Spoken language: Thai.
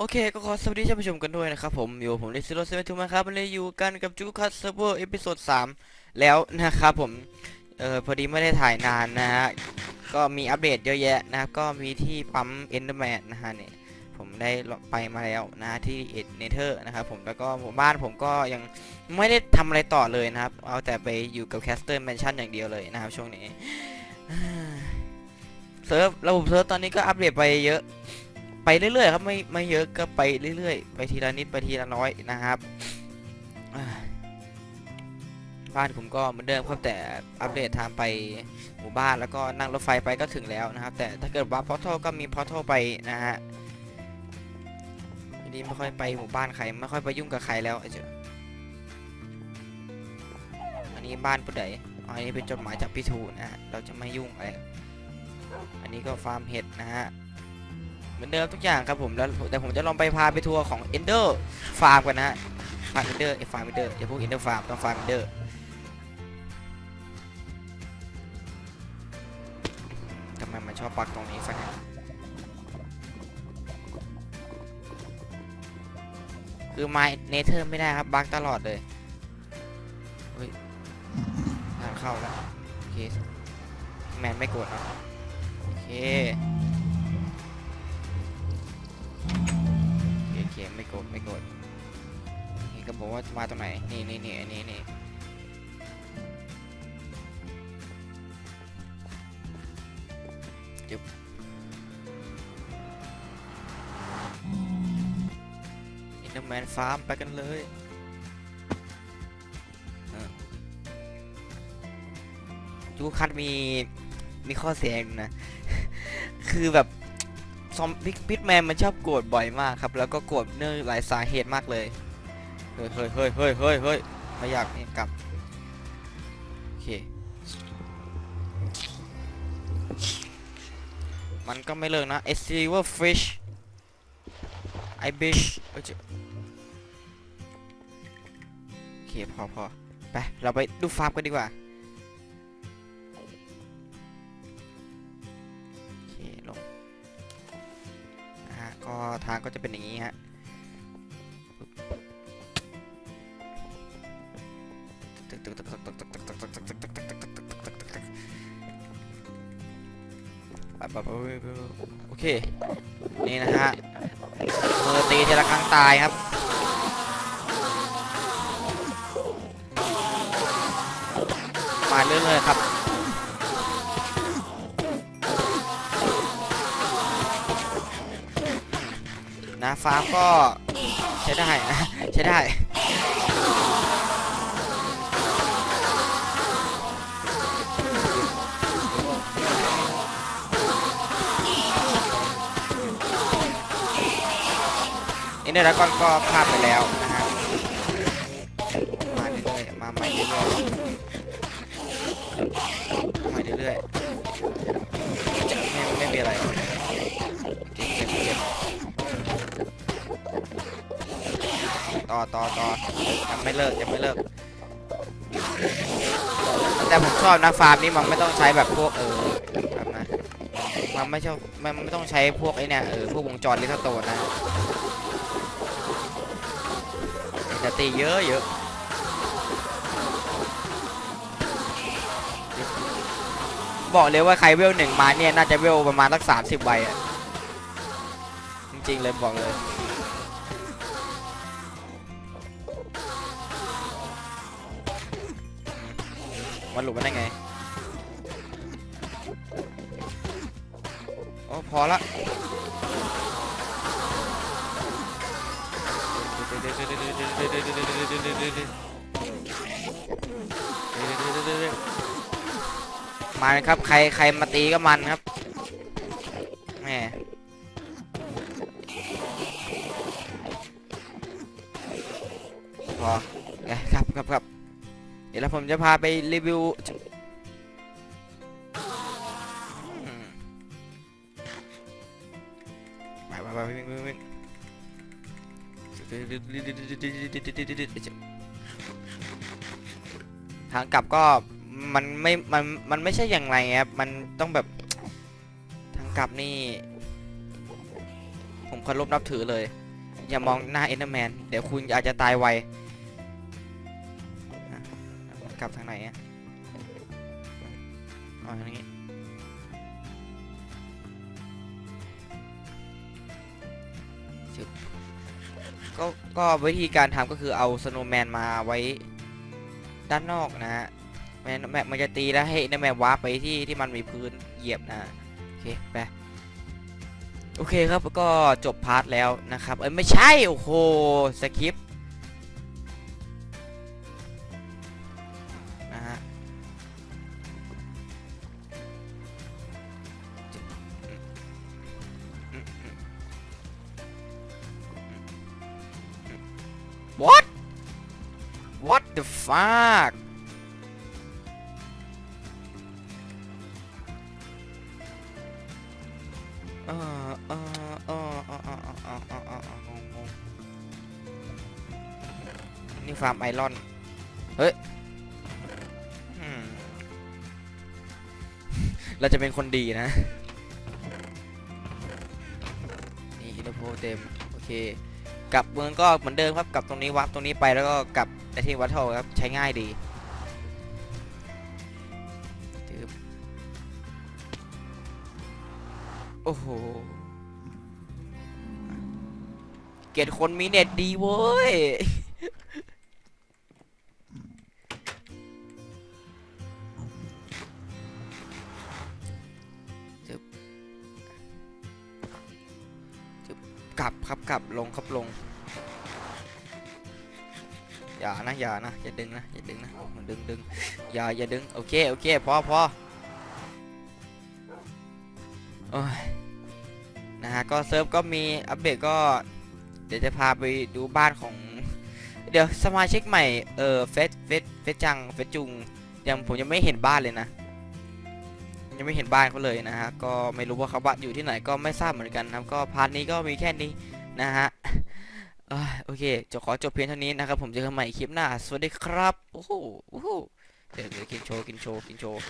โอเคก็ขอสวัสดีท่านผู้ชมกันด้วยนะครับผมอยู่ผมลิซิโรเซเว่นทูมาครับวันนี้อยู่กันกับจูคัสเซิร์ฟเวอร์เอพิโซด3แล้วนะครับผมเออพอดีไม่ได้ถ่ายนานนะฮะก็มีอัปเดตเยอะแยะนะครับก็มีที่ปั๊มเอนเดอร์แมนนะฮะเนี่ยผมได้ไปมาแล้วนะที่เอ็ดเนเธอร์นะครับผมแล้วก็หมู่บ้านผมก็ยังไม่ได้ทำอะไรต่อเลยนะครับ เอาแต่ไปอยู่กับแคสเตอร์แมนชั่นอย่างเดียวเลยนะครับช่วงนี้เซิร์ฟระบบเซิร์ฟตอนนี้ก็อัปเดตไปเยอะ ไปเรื่อยๆครับไม่ไม่เยอะก็ไปเรื่อยๆ ไปทีละนิดไปทีละน้อยนะครับบ้านผมก็เหมือนเดิมครับแต่อัปเดตทางไปหมู่บ้านแล้วก็นั่งรถไฟไปก็ถึงแล้วนะครับ แต่ถ้าเกิดว่าพอทัลก็มีพอทัลไปนะฮะทีนี้ไม่ค่อยไปหมู่บ้านใครไม่ค่อยไปยุ่งกับใครแล้วไอ้เจ้าอันนี้บ้านผู้ใดอ๋ออันนี้เป็นจดหมายจากพี่ทูนะฮะเราจะไม่ยุ่งอะไรอันนี้ก็ฟาร์มเห็ดนะฮะ เหมือนเดิมทุกอย่างครับผมแล้วแต่ผมจะลองไปพาไปทัวร์ของ Ender Farm กันนะฮะฟาร์ม Ender ไอฟาร์ม Ender อย่าพูด Ender Farm ต้องฟาร์ม Ender ทำไมมันชอบปักตรงนี้สักอย่างคือไม้เนเธอร์ไม่ได้ครับบักตลอดเลยเฮ้ยงานเข้าแล้วโอเคแมนไม่โกดเนอะโอเค ไม่กดไม่กดนี่ก็บอกว่ามาตรงไหน นี่นี่นี่อันนี้นี่จุบอินเตอร์แมนฟาร์มไปกันเลยจูคัดมีมีข้อเสียอยู่นะ คือแบบ ซอมพิกพิทแมนมันชอบโกรธบ่อยมากครับ แล้วก็โกรธเนื่องหลายสาเหตุมากเลย เฮ้ยเฮ้ยเฮ้ยเฮ้ยเฮ้ยเฮ้ยไม่อยากกลับ โอเค มันก็ไม่เลิกนะ a silver fish I wish เอ้เจ็บโอเค พอพอไป เราไปดูฟาร์มกันดีกว่า ก็ทางก็จะเป็นอย่างนี้ฮะโอเค นี่นะฮะมือตีทีละครั้งตายครับมาเรื่อยๆครับ นะฟาร์มก็ใช้ได้นะใช้ได้อินเดอร์ดากอนก็พลาดไปแล้วนะฮะมาเรื่อยๆมาใหม่เรื่อยๆมาใหม่เรื่อยๆไม่ไม่มีอะไร ต่อต่อต่อยังไม่เลิกยังไม่เลิก แต่ผมชอบนะฟาร์มนี่มันไม่ต้องใช้แบบพวกเออแบบนะมันไม่ชอบมันไม่ต้องใช้พวกไอ้เนี่ยเออพวกวงจรลิทโตนนะจะตีเยอะเยอะบอกเลยว่าใครเวลหนึ่งมาเนี่ย น่าจะเวลประมาณสักสามสิบใบอะจริงๆเลยบอกเลย มันหลุดมาได้ไง โอ้ พอละมาเลยครับ ใครใครมาตีก็มันครับแหมพอครับครับครับ เดี๋ยวผมจะพาไปรีวิวไปไปไปวิ่งวิ่งวิ่งทางกลับก็มันไม่มันมันไม่ใช่อย่างไรครับมันต้องแบบทางกลับนี่ ผมเคารพนับถือเลย อย่ามองหน้าเอ็นเดอร์แมน เดี๋ยวคุณอาจจะตายไว กลับทางไหนอะอ๋อทางนี้ก็ก็วิธีการทำก็คือเอาสโนว์แมนมาไว้ด้านนอกนะฮะแมนแมมันจะตีแล้วให้นแมนวาร์ปไปที่ที่มันมีพื้นเหยียบนะโอเคไปโอเคครับก็จบพาร์ทแล้วนะครับเอ้ยไม่ใช่ โอ้โหสคริปต์ องงงนี่ฟาร์มไอรอน เฮ้ย เราจะเป็นคนดีนะ นี่อินโฟเต็ม โอเค กลับเมืองก็เหมือนเดิมครับกลับตรงนี้วับตรงนี้ไปแล้วก็กลับไปที่วัดโทครับใช้ง่ายดีโอ้โหเกลียดคนมีเน็ตดีเว้ย กลับครับกลับลงครับลง อย่านะอย่านะอย่าดึงนะอย่าดึงนะมันดึงดึงอย่าอย่าดึงโอเคโอเคพอพอโอ้ยนะฮะก็เซิร์ฟก็มีอัปเดตก็เดี๋ยวจะพาไปดูบ้านของ เดี๋ยวสมาชิกใหม่เออเฟสเฟสเฟสจังเฟสจุงยังผมยังไม่เห็นบ้านเลยนะ ยังไม่เห็นบ้านเขาเลยนะฮะก็ไม่รู้ว่าเขาบ้านอยู่ที่ไหนก็ไม่ทราบเหมือนกันนะครับก็พาร์ทนี้ก็มีแค่นี้นะฮะโอเคจะขอจบเพียงเท่านี้นะครับผมเจอกันใหม่คลิปหน้า สวัสดีครับ โอ้โหโอ้โหเดี๋ยวเดี๋ยวกินโชว์กินโชว์กินโชว์